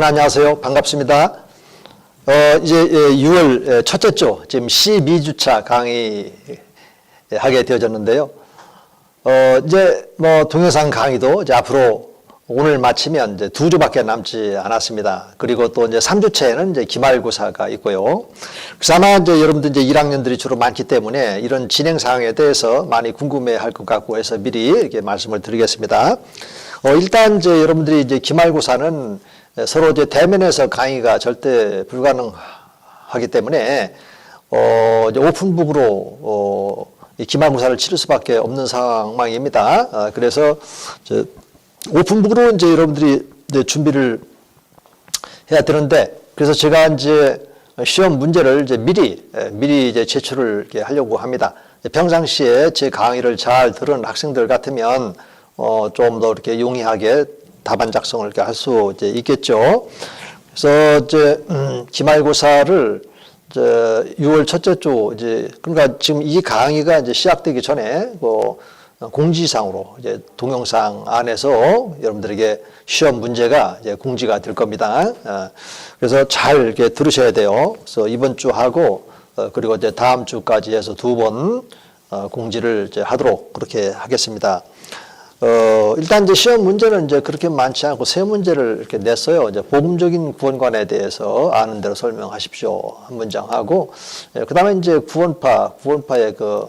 여러분 안녕하세요. 반갑습니다. 어, 이제 6월 첫째 주, 지금 12주차 강의 하게 되어졌는데요. 어, 이제 뭐 동영상 강의도 이제 앞으로 오늘 마치면 이제 두 주밖에 남지 않았습니다. 그리고 또 이제 3주차에는 이제 기말고사가 있고요. 그래서 아마 이제 여러분들 이제 1학년들이 주로 많기 때문에 이런 진행 사항에 대해서 많이 궁금해 할 것 같고 해서 미리 이렇게 말씀을 드리겠습니다. 어, 일단 이제 여러분들이 이제 기말고사는 서로 이제 대면에서 강의가 절대 불가능하기 때문에 어, 이제 오픈북으로 어, 이 기말고사를 치를 수밖에 없는 상황입니다. 아, 그래서 저 오픈북으로 이제 여러분들이 이제 준비를 해야 되는데 그래서 제가 이제 시험 문제를 이제 미리 예, 미리 이제 제출을 하려고 합니다. 평상시에 제 강의를 잘 들은 학생들 같으면 어, 좀 더 이렇게 용이하게 답안 작성을 이렇게 할 수 이제 있겠죠. 그래서 이제 음, 기말고사를 이제 6월 첫째 주 이제 그러니까 지금 이 강의가 이제 시작되기 전에 뭐 공지상으로 이제 동영상 안에서 여러분들에게 시험 문제가 이제 공지가 될 겁니다. 어, 그래서 잘 이렇게 들으셔야 돼요. 그래서 이번 주 하고 어, 그리고 이제 다음 주까지 해서 두번 어, 공지를 이제 하도록 그렇게 하겠습니다. 어, 일단 이제 시험 문제는 이제 그렇게 많지 않고 세 문제를 이렇게 냈어요. 이제 복음적인 구원관에 대해서 아는 대로 설명하십시오. 한 문장 하고, 예, 그 다음에 이제 구원파, 구원파의 그,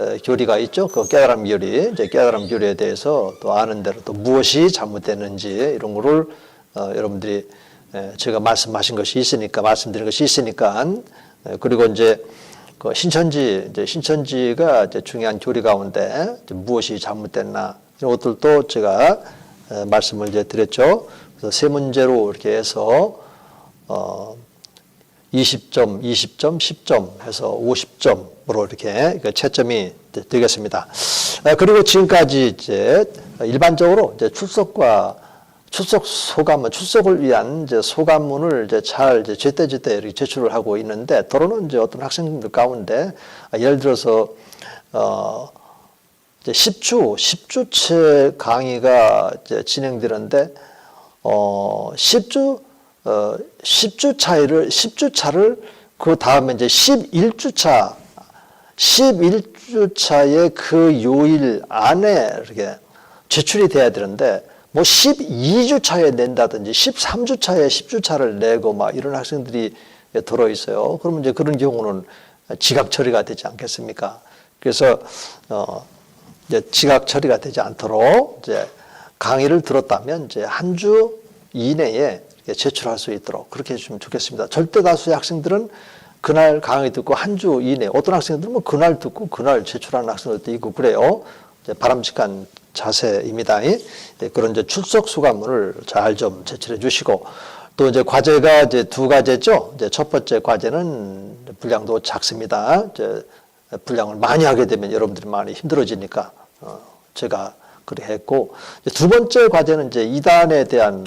에, 교리가 있죠. 그 깨달음 교리, 이제 깨달음 교리에 대해서 또 아는 대로 또 무엇이 잘못됐는지 이런 거를 어, 여러분들이 에, 제가 말씀하신 것이 있으니까, 말씀드린 것이 있으니까, 에, 그리고 이제 그 신천지, 이제 신천지가 이제 중요한 교리 가운데 이제 무엇이 잘못됐나 이런 것들도 제가 말씀을 이제 드렸죠. 그래서 세 문제로 이렇게 해서 어 20점, 20점, 10점 해서 50점으로 이렇게 그 채점이 되겠습니다. 그리고 지금까지 이제 일반적으로 이제 출석과 출석 소감문, 출석을 위한 이제 소감문을 이제 잘 이제 제때 제때 이렇게 제출을 하고 있는데, 더러는 이제 어떤 학생들 가운데, 예를 들어서, 어, 이제 10주, 10주째 강의가 이제 진행되는데, 어, 10주, 어, 10주 차이를, 10주 차를 그 다음에 이제 11주 차, 11주 차의 그 요일 안에 이렇게 제출이 돼야 되는데, 뭐 12주 차에 낸다든지 13주 차에 10주 차를 내고 막 이런 학생들이 들어 있어요. 그러면 이제 그런 경우는 지각 처리가 되지 않겠습니까? 그래서 어 이제 지각 처리가 되지 않도록 이제 강의를 들었다면 이제 한 주 이내에 제출할 수 있도록 그렇게 해주시면 좋겠습니다. 절대 다수의 학생들은 그날 강의 듣고 한 주 이내, 어떤 학생들은 뭐 그날 듣고 그날 제출하는 학생들도 있고 그래요. 바람직한 자세입니다. 그런 이제 출석 수감문을 잘 좀 제출해 주시고 또 이제 과제가 이제 두 가지죠. 이제 첫 번째 과제는 분량도 작습니다. 이제 분량을 많이 하게 되면 여러분들이 많이 힘들어지니까 어 제가 그래 했고 두 번째 과제는 이제 이단에 대한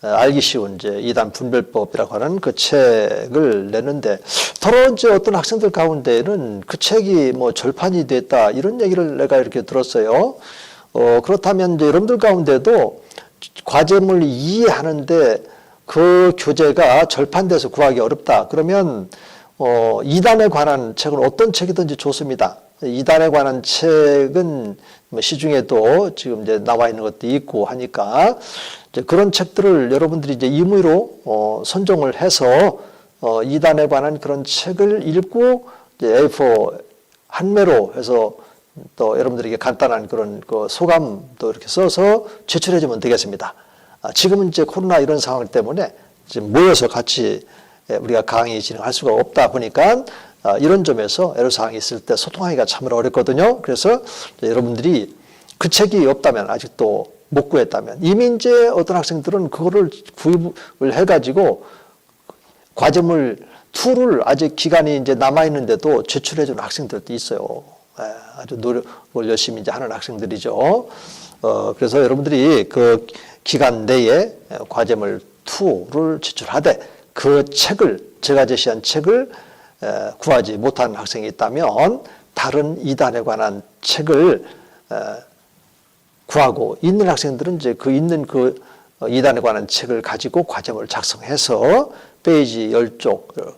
알기 쉬운 이제 이단 분별법이라고 하는 그 책을 내는데 더러 이제 어떤 학생들 가운데는 그 책이 뭐 절판이 됐다 이런 얘기를 내가 이렇게 들었어요. 어, 그렇다면 이제 여러분들 가운데도 과제물 이해하는데 그 교재가 절판돼서 구하기 어렵다. 그러면 어, 이단에 관한 책은 어떤 책이든지 좋습니다. 이단에 관한 책은 뭐 시중에도 지금 이제 나와 있는 것도 있고 하니까 그런 책들을 여러분들이 이제 임의로 어, 선정을 해서 어, 이단에 관한 그런 책을 읽고 이제 A4 한 매로 해서 또 여러분들에게 간단한 그런 그 소감도 이렇게 써서 제출해 주면 되겠습니다. 아, 지금은 이제 코로나 이런 상황 때문에 지금 모여서 같이 우리가 강의 진행할 수가 없다 보니까 아, 이런 점에서 애로사항이 있을 때 소통하기가 참 어렵거든요. 그래서 여러분들이 그 책이 없다면 아직도 못 구했다면 이미 이제 어떤 학생들은 그거를 구입을 해가지고 과제물 툴을 아직 기간이 이제 남아 있는데도 제출해 주는 학생들도 있어요. 예, 아주 노력을 열심히 이제 하는 학생들이죠. 어, 그래서 여러분들이 그 기간 내에 과제물 2를 제출하되 그 책을, 제가 제시한 책을 구하지 못한 학생이 있다면 다른 이단에 관한 책을 구하고 있는 학생들은 이제 그 있는 그 어, 이단에 관한 책을 가지고 과정을 작성해서 페이지 10쪽 어,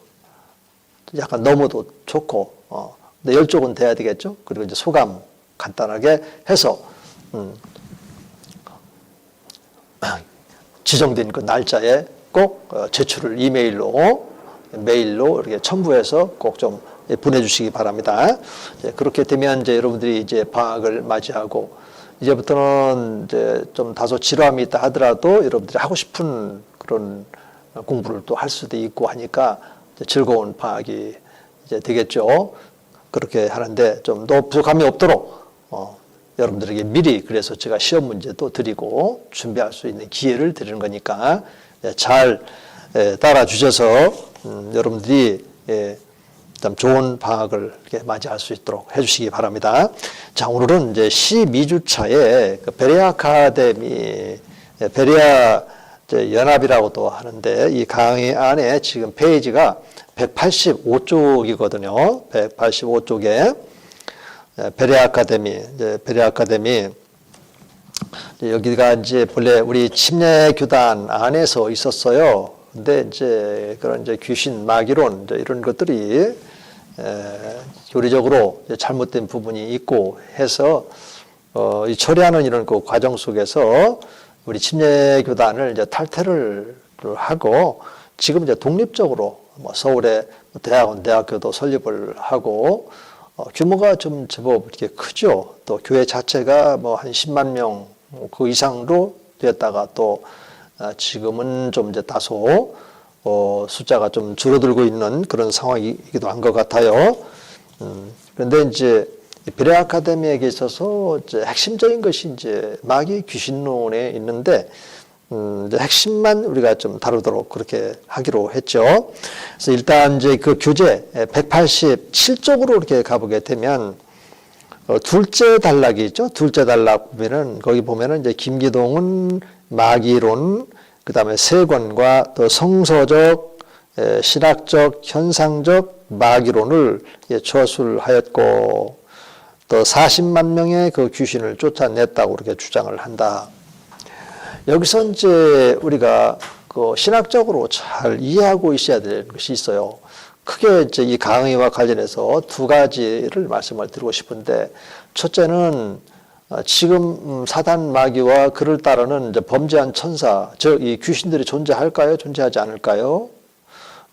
약간 넘어도 좋고 어, 근데 10쪽은 돼야 되겠죠. 그리고 이제 소감 간단하게 해서 음, 지정된 그 날짜에 꼭 어, 제출을 이메일로 메일로 이렇게 첨부해서 꼭 좀 보내주시기 바랍니다. 그렇게 되면 이제 여러분들이 이제 방학을 맞이하고 이제부터는 이제 좀 다소 지루함이 있다 하더라도 여러분들이 하고 싶은 그런 공부를 또 할 수도 있고 하니까 즐거운 방학이 이제 되겠죠. 그렇게 하는데 좀 더 부족함이 없도록 어, 여러분들에게 미리 그래서 제가 시험 문제도 드리고 준비할 수 있는 기회를 드리는 거니까 예, 잘 예, 따라 주셔서 음, 여러분들이 예, 참 좋은 방학을 맞이할 수 있도록 해주시기 바랍니다. 자 오늘은 이제 12주차의 그 베레아 아카데미 예, 베레아 연합이라고도 하는데 이 강의 안에 지금 페이지가 185쪽이거든요. 185쪽에 베레 아카데미, 이제 베레 아카데미 여기가 이제 본래 우리 침례 교단 안에서 있었어요. 근데 이제 그런 이제 귀신 마귀론 이런 것들이 에, 교리적으로 잘못된 부분이 있고 해서 어, 이 처리하는 이런 그 과정 속에서 우리 침례 교단을 이제 탈퇴를 하고 지금 이제 독립적으로 뭐 서울의 대학원, 대학교도 설립을 하고 어, 규모가 좀 제법 이렇게 크죠. 또 교회 자체가 뭐 한 10만 명 그 이상으로 됐다가 또 아, 지금은 좀 이제 다소 어, 숫자가 좀 줄어들고 있는 그런 상황이기도 한 것 같아요. 음, 그런데 이제 비례 아카데미에 있어서 이제 핵심적인 것이 이제 마귀 귀신론에 있는데 음, 이제 핵심만 우리가 좀 다루도록 그렇게 하기로 했죠. 그래서 일단 이제 그 교재 187쪽으로 이렇게 가보게 되면 어, 둘째 단락이 있죠. 둘째 단락 보면은 거기 보면은 이제 김기동은 마귀론, 그 다음에 세권과 또 성서적, 에, 신학적, 현상적 마귀론을 예, 처술하였고 또 40만 명의 그 귀신을 쫓아냈다고 이렇게 주장을 한다. 여기서 이제 우리가 그 신학적으로 잘 이해하고 있어야 될 것이 있어요. 크게 이제 이 강의와 관련해서 두 가지를 말씀을 드리고 싶은데 첫째는 어, 지금 음, 사단 마귀와 그를 따르는 범죄한 천사, 즉 이 귀신들이 존재할까요? 존재하지 않을까요?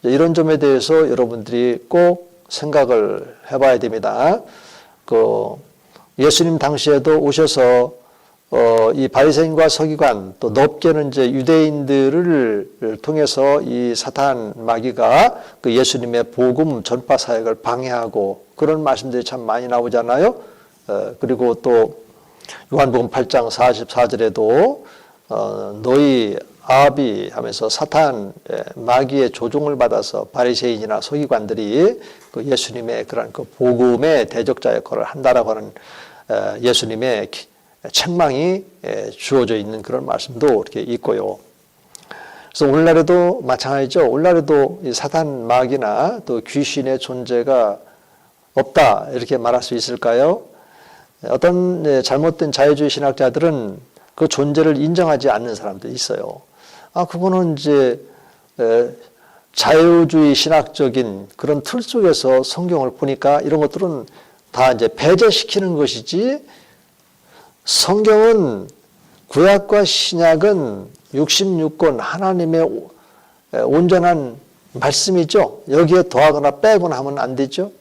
이런 점에 대해서 여러분들이 꼭 생각을 해봐야 됩니다. 그 예수님 당시에도 오셔서 어, 이 바리새인과 서기관 또 높게는 이제 유대인들을 통해서 이 사탄 마귀가 그 예수님의 복음 전파 사역을 방해하고 그런 말씀들이 참 많이 나오잖아요. 어, 그리고 또 요한복음 8장 44절에도 어, 너희 아비 하면서 사탄 예, 마귀의 조종을 받아서 바리새인이나 서기관들이 그 예수님의 그런 그 복음의 대적자 역할을 한다라고 하는 어, 예수님의 기- 책망이 예, 주어져 있는 그런 말씀도 이렇게 있고요. 그래서 오늘날에도 마찬가지죠. 오늘날에도 이 사단 마귀나 또 귀신의 존재가 없다 이렇게 말할 수 있을까요? 어떤 예, 잘못된 자유주의 신학자들은 그 존재를 인정하지 않는 사람들이 있어요. 아, 그거는 이제 에, 자유주의 신학적인 그런 틀 속에서 성경을 보니까 이런 것들은 다 이제 배제시키는 것이지 성경은 구약과 신약은 66권 하나님의 온전한 말씀이죠. 여기에 더하거나 빼거나 하면 안 되죠.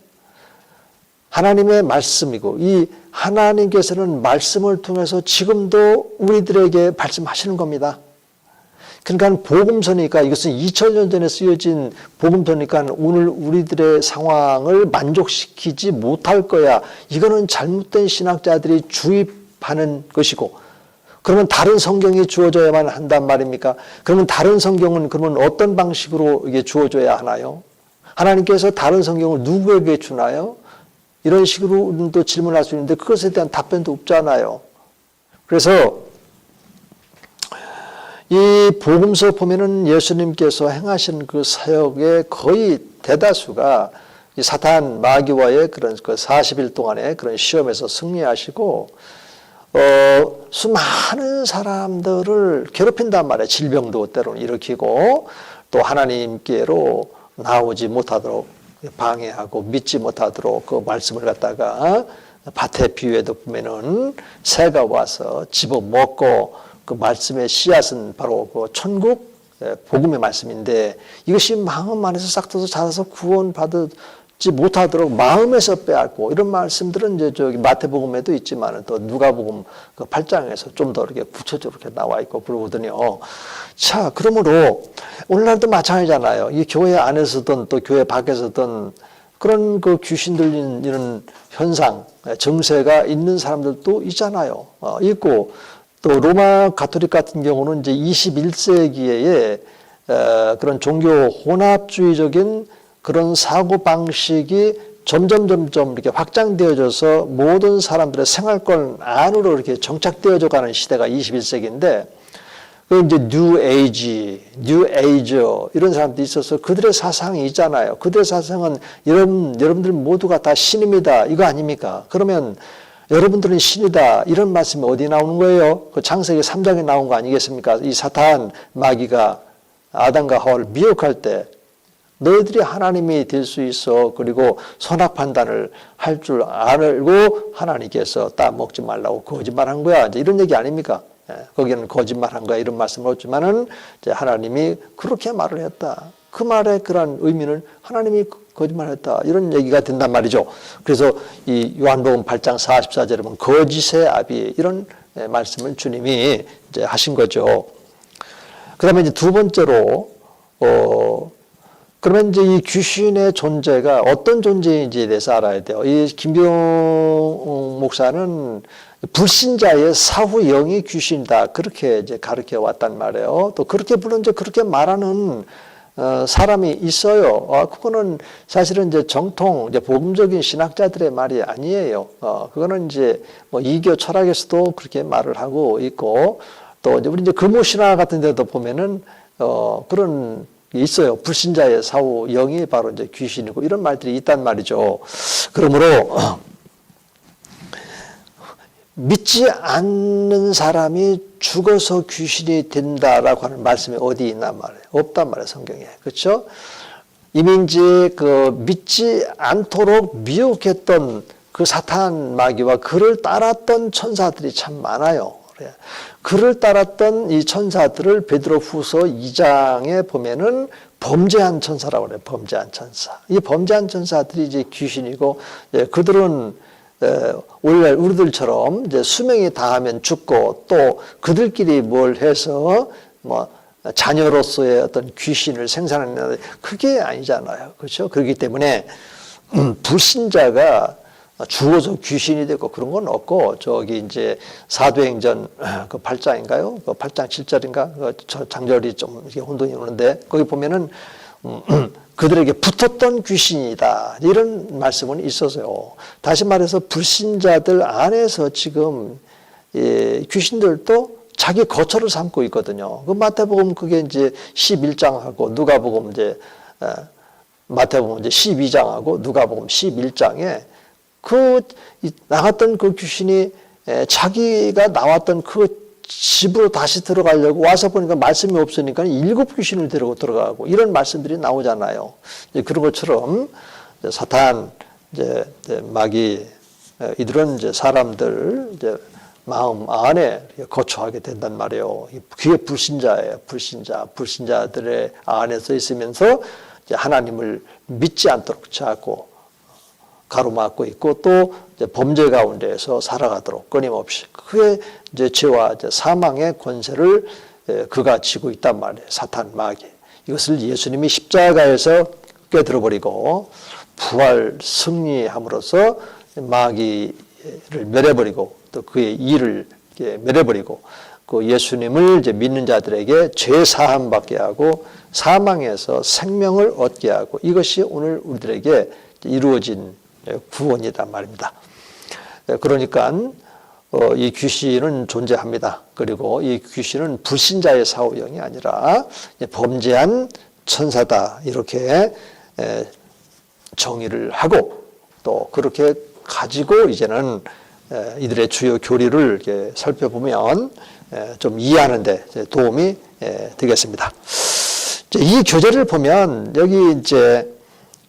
하나님의 말씀이고 이 하나님께서는 말씀을 통해서 지금도 우리들에게 말씀하시는 겁니다. 그러니까 복음서니까 이것은 2000년 전에 쓰여진 복음서니까 오늘 우리들의 상황을 만족시키지 못할 거야. 이거는 잘못된 신학자들이 주입하는 것이고 그러면 다른 성경이 주어져야만 한단 말입니까? 그러면 다른 성경은 그러면 어떤 방식으로 이게 주어져야 하나요? 하나님께서 다른 성경을 누구에게 주나요? 이런 식으로 또 질문할 수 있는데 그것에 대한 답변도 없잖아요. 그래서 이 복음서 보면은 예수님께서 행하신 그 사역의 거의 대다수가 이 사탄 마귀와의 그런 그 40일 동안의 그런 시험에서 승리하시고 어, 수많은 사람들을 괴롭힌단 말이에요. 질병도 때로는 일으키고 또 하나님께로 나오지 못하도록 방해하고 믿지 못하도록 그 말씀을 갖다가 밭에 비유에도 보면은 새가 와서 집어 먹고 그 말씀의 씨앗은 바로 그 천국 예, 복음의 말씀인데 이것이 마음 안에서 싹 트서 자라서 구원받 지 못하도록 마음에서 빼앗고 이런 말씀들은 이제 저기 마태복음에도 있지만 또 누가복음 그 8장에서 좀 더 이렇게 구체적으로 이렇게 나와 있고 그러거든요. 자, 그러므로 오늘날도 마찬가지잖아요. 이 교회 안에서든 또 교회 밖에서든 그런 그 귀신 들리는 이런 현상, 정세가 있는 사람들도 있잖아요. 어, 있고 또 로마 가톨릭 같은 경우는 이제 21세기에 그런 종교 혼합주의적인 그런 사고 방식이 점점 점점 이렇게 확장되어져서 모든 사람들의 생활권 안으로 이렇게 정착되어져 가는 시대가 21세기인데 그 이제 뉴 에이지, 뉴 에이저 이런 사람들이 있어서 그들의 사상이 있잖아요. 그들의 사상은 여러분 여러분들 모두가 다 신입니다. 이거 아닙니까? 그러면 여러분들은 신이다. 이런 말씀이 어디 나오는 거예요? 그 창세기 3장에 나온 거 아니겠습니까? 이 사탄 마귀가 아담과 하와를 미혹할 때 너희들이 하나님이 될 수 있어. 그리고 선악 판단을 할 줄 알고 하나님께서 따 먹지 말라고 거짓말한 거야. 이제 이런 얘기 아닙니까? 예, 거기는 거짓말한 거야 이런 말씀을 없지만은 이제 하나님이 그렇게 말을 했다. 그 말의 그런 의미는 하나님이 거짓말했다 이런 얘기가 된단 말이죠. 그래서 이 요한복음 8장 44절에 보면 거짓의 아비 이런 예, 말씀을 주님이 이제 하신 거죠. 그다음에 이제 두 번째로 어 그러면 이제 이 귀신의 존재가 어떤 존재인지에 대해서 알아야 돼요. 이 김병 목사는 불신자의 사후 영이 귀신이다. 그렇게 이제 가르쳐 왔단 말이에요. 또 그렇게 물론 이제 그렇게 말하는 어, 사람이 있어요. 어, 그거는 사실은 이제 정통 이제 복음적인 신학자들의 말이 아니에요. 어, 그거는 이제 뭐 이교 철학에서도 그렇게 말을 하고 있고 또 이제 우리 이제 금호 신화 같은 데도 보면은 어, 그런 게 있어요. 불신자의 사후 영이 바로 이제 귀신이고 이런 말들이 있단 말이죠. 그러므로 믿지 않는 사람이 죽어서 귀신이 된다라고 하는 말씀이 어디 있나 말이에요. 없단 말이에요, 성경에. 그렇죠? 이제 그 믿지 않도록 미혹했던 그 사탄 마귀와 그를 따랐던 천사들이 참 많아요. 그래. 그를 따랐던 이 천사들을 베드로 후서 2장에 보면은 범죄한 천사라고 그래요. 범죄한 천사. 이 범죄한 천사들이 이제 귀신이고, 예, 그들은 오늘날 우리들처럼 이제 수명이 다하면 죽고 또 그들끼리 뭘 해서 뭐 자녀로서의 어떤 귀신을 생산하는 그게 아니잖아요. 그렇죠? 그렇기 때문에 음, 불신자가 죽어서 귀신이 되고 그런 건 없고 저기 이제 사도행전 그 8장인가요? 그 8장 7절인가? 그 장절이 좀 이렇게 혼동이 오는데 거기 보면은 음, 그들에게 붙었던 귀신이다. 이런 말씀은 있어서요. 다시 말해서 불신자들 안에서 지금 예, 귀신들도 자기 거처를 삼고 있거든요. 그 마태복음 그게 이제 11장하고 누가복음 이제 어, 마태복음 이제 12장하고 누가복음 11장에 그 나갔던 그 귀신이 자기가 나왔던 그 집으로 다시 들어가려고 와서 보니까 말씀이 없으니까 일곱 귀신을 데리고 들어가고 이런 말씀들이 나오잖아요. 그런 것처럼 사탄, 이제 마귀 이들은 이제 사람들 이제 마음 안에 거처하게 된단 말이에요. 그게 불신자예요. 불신자, 불신자들의 안에서 있으면서 하나님을 믿지 않도록 자꾸 가로막고 있고 또 범죄 가운데에서 살아가도록 끊임없이 그게 이제 죄와 이제 사망의 권세를 그가 지고 있단 말이에요. 사탄 마귀. 이것을 예수님이 십자가에서 깨들어버리고 부활 승리함으로써 마귀를 멸해버리고 또 그의 일을 멸해버리고 그 예수님을 이제 믿는 자들에게 죄 사함 받게 하고 사망에서 생명을 얻게 하고 이것이 오늘 우리들에게 이루어진 구원이란 말입니다. 그러니까 어, 이 귀신은 존재합니다. 그리고 이 귀신은 불신자의 사후형이 아니라 범죄한 천사다 이렇게 정의를 하고 또 그렇게 가지고 이제는 에, 이들의 주요 교리를 살펴보면 에, 좀 이해하는데 도움이 에, 되겠습니다. 이 교재를 보면 여기 이제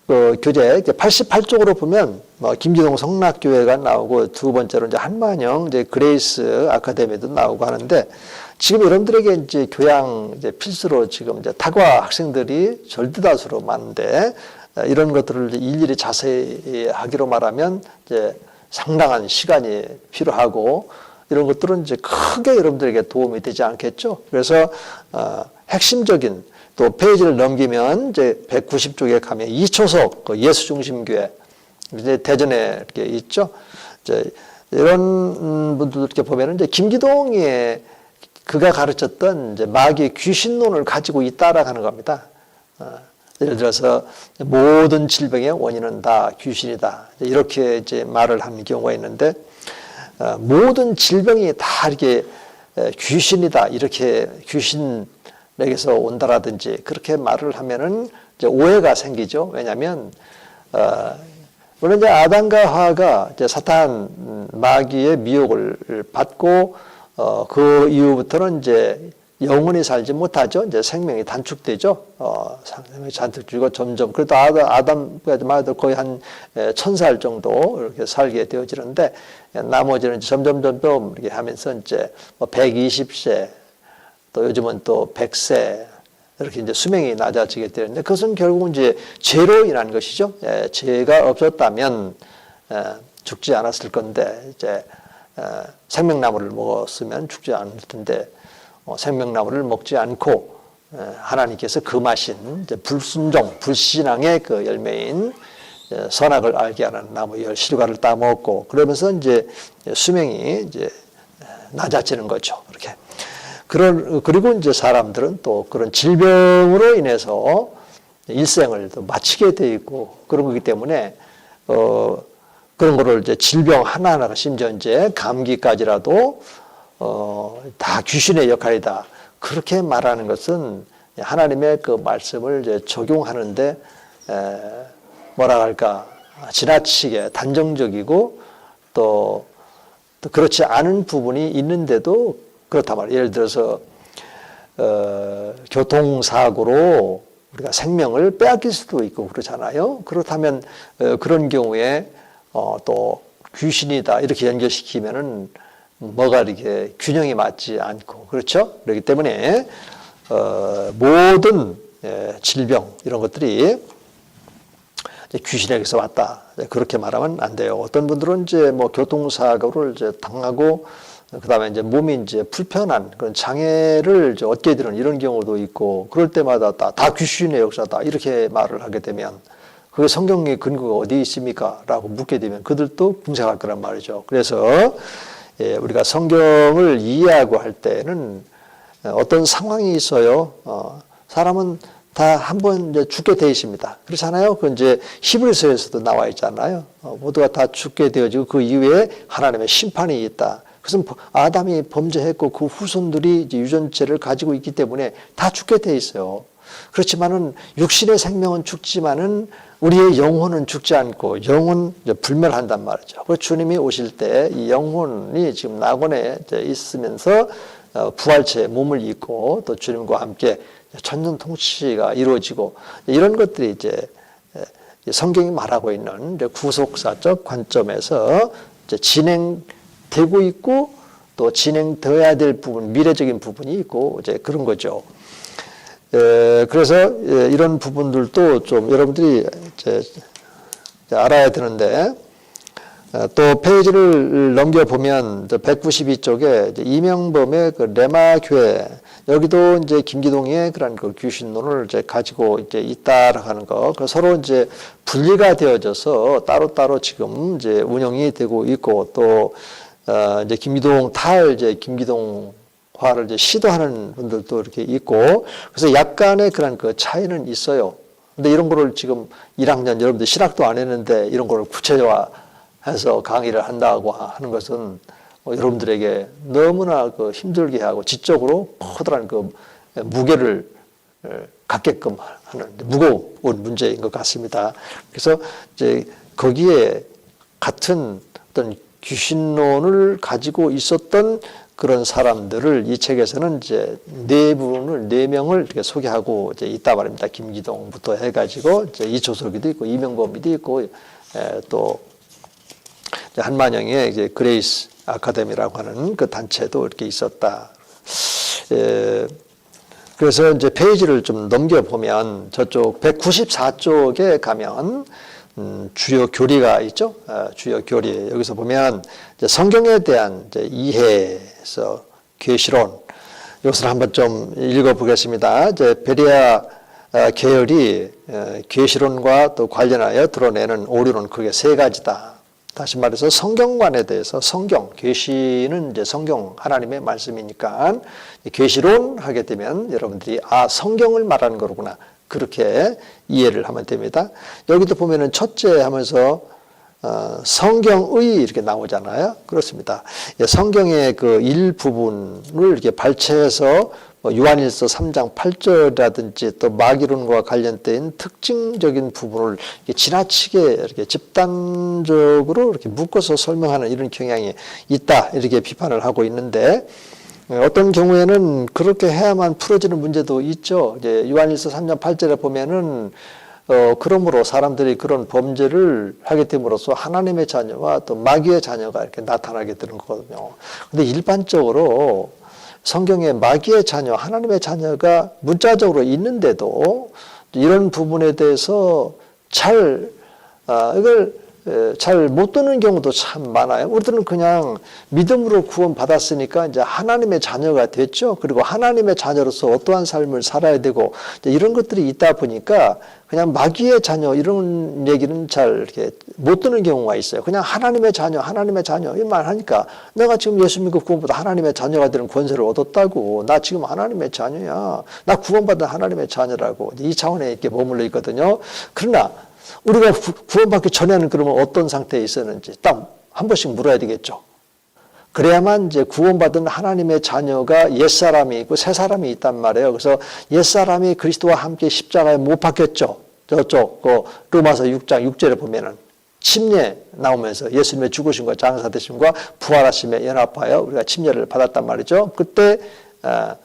그 교재 88쪽으로 보면 뭐 김기동 성락교회가 나오고 두 번째로 이제 한만영 이제 그레이스 아카데미도 나오고 하는데 지금 여러분들에게 이제 교양 이제 필수로 지금 이제 타과 학생들이 절대 다수로 많은데 어, 이런 것들을 이제 일일이 자세히 하기로 말하면 이제 상당한 시간이 필요하고 이런 것들은 이제 크게 여러분들에게 도움이 되지 않겠죠. 그래서 어, 핵심적인 또 페이지를 넘기면 이제 190쪽에 가면 이초석 그 예수중심교회 이제 대전에 이렇게 있죠. 이제 이런 분들 이렇게 보면은 이제 김기동의 그가 가르쳤던 이제 마귀의 귀신론을 가지고 있다라고 하는 겁니다. 어, 예를 들어서 모든 질병의 원인은 다 귀신이다. 이렇게 이제 말을 하는 경우가 있는데 어, 모든 질병이 다 이렇게 에, 귀신이다. 이렇게 귀신 에게서 온다라든지 그렇게 말을 하면은 이제 오해가 생기죠. 왜냐하면 어, 물론 이제 아담과 하와가 이제 사탄 음, 마귀의 미혹을 받고 어, 그 이후부터는 이제 영원히 살지 못하죠. 이제 생명이 단축되죠. 어, 생명이 줄고 점점 그래도 아담, 아담까지만 해도 거의 한 천살 정도 이렇게 살게 되어지는데 나머지는 이제 점점 점점 이렇게 하면서 이제 뭐 120세 또 요즘은 또 100세 이렇게 이제 수명이 낮아지게 되는데 그것은 결국은 이제 죄로 인한 것이죠. 예, 죄가 없었다면 에, 죽지 않았을 건데 이제 에, 생명나무를 먹었으면 죽지 않을 텐데 어, 생명나무를 먹지 않고 에, 하나님께서 금하신 이제 불순종, 불신앙의 그 열매인 에, 선악을 알게 하는 나무 열 실과를 따먹고 그러면서 이제 수명이 이제 낮아지는 거죠. 그렇게. 그런 그리고 이제 사람들은 또 그런 질병으로 인해서 일생을 또 마치게 돼 있고 그런 거기 때문에 어 그런 거를 이제 질병 하나하나가 심지어 이제 감기까지라도 어 다 귀신의 역할이다. 그렇게 말하는 것은 하나님의 그 말씀을 이제 적용하는데 에 뭐라 할까? 지나치게 단정적이고 또, 또 그렇지 않은 부분이 있는데도 그렇단 말이에요. 예를 들어서 어, 교통사고로 우리가 생명을 빼앗길 수도 있고 그렇잖아요. 그렇다면 어, 그런 경우에 어, 또 귀신이다 이렇게 연결시키면은 뭐가 이렇게 균형이 맞지 않고 그렇죠. 그렇기 때문에 어, 모든 예, 질병 이런 것들이 귀신에게서 왔다 그렇게 말하면 안 돼요. 어떤 분들은 이제 뭐 교통사고를 이제 당하고 그다음에 이제 몸이 이제 불편한 그런 장애를 얻게 되는 이런 경우도 있고 그럴 때마다 다, 다 귀신의 역사다 이렇게 말을 하게 되면 그게 성경의 근거가 어디 있습니까? 라고 묻게 되면 그들도 궁색할 거란 말이죠. 그래서 예, 우리가 성경을 이해하고 할 때는 어떤 상황이 있어요. 어, 사람은 다 한 번 이제 죽게 되어 있습니다. 그렇잖아요. 그 이제 히브리서에서도 나와 있잖아요. 어, 모두가 다 죽게 되어지고 그 이후에 하나님의 심판이 있다. 그것은 아담이 범죄했고 그 후손들이 유전체를 가지고 있기 때문에 다 죽게 돼 있어요. 그렇지만은 육신의 생명은 죽지만은 우리의 영혼은 죽지 않고 영혼 불멸한단 말이죠. 그 주님이 오실 때 이 영혼이 지금 낙원에 있으면서 어, 부활체의 몸을 입고 또 주님과 함께 천년 통치가 이루어지고 이런 것들이 이제 성경이 말하고 있는 구속사적 관점에서 진행 되고 있고 또 진행되어야 될 부분, 미래적인 부분이 있고 이제 그런 거죠. 에, 그래서 에, 이런 부분들도 좀 여러분들이 이제 알아야 되는데 어, 또 페이지를 넘겨 보면 192쪽에 이명범의 그 레마 교회 여기도 이제 김기동의 그런 그 귀신론을 이제 가지고 이제 있다라고 하는 거. 그 서로 이제 분리가 되어져서 따로 따로 지금 이제 운영이 되고 있고 또 어, 이제 김기동 탈 이제 김기동 화를 이제 시도하는 분들도 이렇게 있고 그래서 약간의 그런 그 차이는 있어요. 근데 이런 거를 지금 1학년 여러분들 신학도 안 했는데 이런 거를 구체화해서 강의를 한다고 하는 것은 어, 여러분들에게 너무나 그 힘들게 하고 지적으로 커다란 그 무게를 갖게끔 하는 무거운 문제인 것 같습니다. 그래서 이제 거기에 같은 어떤 귀신론을 가지고 있었던 그런 사람들을 이 책에서는 이제 네 분을 네 명을 이렇게 소개하고 이제 있다 말입니다. 김기동부터 해가지고 이제 이초석이도 있고 이명범이도 있고 에, 또 이제 한만영의 이제 그레이스 아카데미라고 하는 그 단체도 이렇게 있었다. 에, 그래서 이제 페이지를 좀 넘겨 보면 저쪽 194쪽에 가면 음, 주요 교리가 있죠. 어, 주요 교리 여기서 보면 성경에 대한 이해에서 계시론 이것을 한번 좀 읽어보겠습니다. 이제 베리아 어, 계열이 어, 계시론과 또 관련하여 드러내는 오류는 크게 세 가지다. 다시 말해서 성경관에 대해서 성경 계시는 이제 성경 하나님의 말씀이니까 계시론 하게 되면 여러분들이 아 성경을 말하는 거구나 그렇게 이해를 하면 됩니다. 여기도 보면은 첫째 하면서 어, 성경의 이렇게 나오잖아요. 그렇습니다. 예, 성경의 그 일부분을 이렇게 발췌해서 뭐 요한일서 3장 8절이라든지 또 마기론과 관련된 특징적인 부분을 이렇게 지나치게 이렇게 집단적으로 이렇게 묶어서 설명하는 이런 경향이 있다. 이렇게 비판을 하고 있는데 어떤 경우에는 그렇게 해야만 풀어지는 문제도 있죠. 이제 요한일서 3장 8절에 보면은 어, 그러므로 사람들이 그런 범죄를 하게 됨으로써 하나님의 자녀와 또 마귀의 자녀가 이렇게 나타나게 되는 거거든요. 근데 일반적으로 성경에 마귀의 자녀, 하나님의 자녀가 문자적으로 있는데도 이런 부분에 대해서 잘, 아, 이걸 잘 못 듣는 경우도 참 많아요. 우리들은 그냥 믿음으로 구원 받았으니까 이제 하나님의 자녀가 됐죠. 그리고 하나님의 자녀로서 어떠한 삶을 살아야 되고 이런 것들이 있다 보니까 그냥 마귀의 자녀 이런 얘기는 잘 이렇게 못 듣는 경우가 있어요. 그냥 하나님의 자녀, 하나님의 자녀 이 말 하니까 내가 지금 예수 믿고 구원받아 하나님의 자녀가 되는 권세를 얻었다고 나 지금 하나님의 자녀야. 나 구원받은 하나님의 자녀라고 이 차원에 이렇게 머물러 있거든요. 그러나 우리가 구원받기 전에는 그러면 어떤 상태에 있었는지 딱 한 번씩 물어야 되겠죠. 그래야만 이제 구원받은 하나님의 자녀가 옛사람이 있고 새사람이 있단 말이에요. 그래서 옛사람이 그리스도와 함께 십자가에 못 박혔죠. 저쪽, 그 로마서 6장 6절에 보면은 침례 나오면서 예수님의 죽으심과 장사되심과 부활하심에 연합하여 우리가 침례를 받았단 말이죠. 그때 어,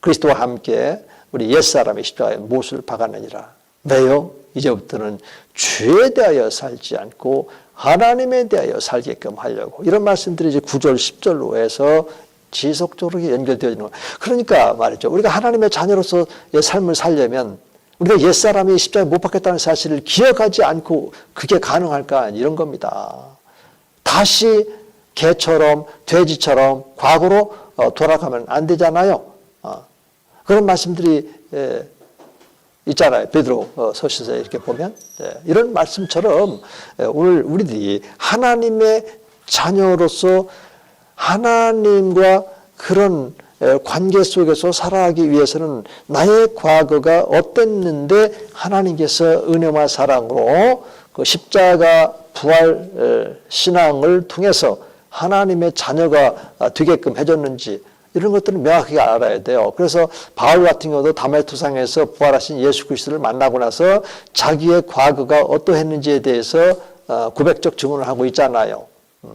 그리스도와 함께 우리 옛사람이 십자가에 못을 박았느니라. 왜요? 이제부터는 죄에 대하여 살지 않고 하나님에 대하여 살게끔 하려고 이런 말씀들이 이제 9절 10절로 해서 지속적으로 연결되어 있는 거예요. 그러니까 말이죠. 우리가 하나님의 자녀로서의 삶을 살려면 우리가 옛사람이 십자가에 못 박혔다는 사실을 기억하지 않고 그게 가능할까 이런 겁니다. 다시 개처럼 돼지처럼 과거로 어, 돌아가면 안 되잖아요. 어. 그런 말씀들이 있잖아요. 베드로 어, 서신서에 이렇게 보면 네, 이런 말씀처럼 오늘 우리들이 하나님의 자녀로서 하나님과 그런 관계 속에서 살아가기 위해서는 나의 과거가 어땠는데 하나님께서 은혜와 사랑으로 그 십자가 부활 신앙을 통해서 하나님의 자녀가 되게끔 해줬는지 이런 것들은 명확하게 알아야 돼요. 그래서 바울 같은 경우도 다메투상에서 부활하신 예수 그리스도를 만나고 나서 자기의 과거가 어떠했는지에 대해서 어, 고백적 증언을 하고 있잖아요. 음.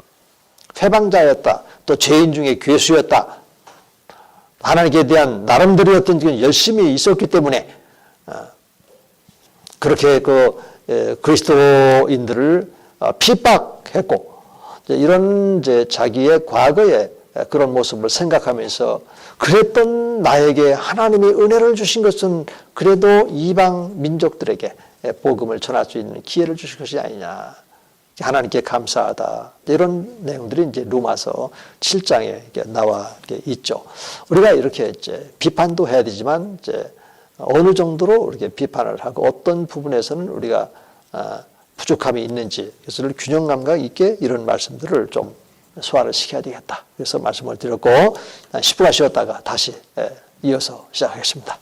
회방자였다. 또 죄인 중에 괴수였다. 하나님께 대한 나름대로 어떤 열심히 있었기 때문에 어, 그렇게 그 그리스도인들을 어, 핍박했고 이런 이제 자기의 과거에 그런 모습을 생각하면서 그랬던 나에게 하나님이 은혜를 주신 것은 그래도 이방 민족들에게 복음을 전할 수 있는 기회를 주신 것이 아니냐. 하나님께 감사하다. 이런 내용들이 이제 로마서 7장에 나와 있죠. 우리가 이렇게 이제 비판도 해야 되지만 이제 어느 정도로 이렇게 비판을 하고 어떤 부분에서는 우리가 아, 부족함이 있는지 그래서 균형 감각 있게 이런 말씀들을 좀 소화를 시켜야 되겠다. 그래서 말씀을 드렸고 10분간 쉬었다가 다시 이어서 시작하겠습니다.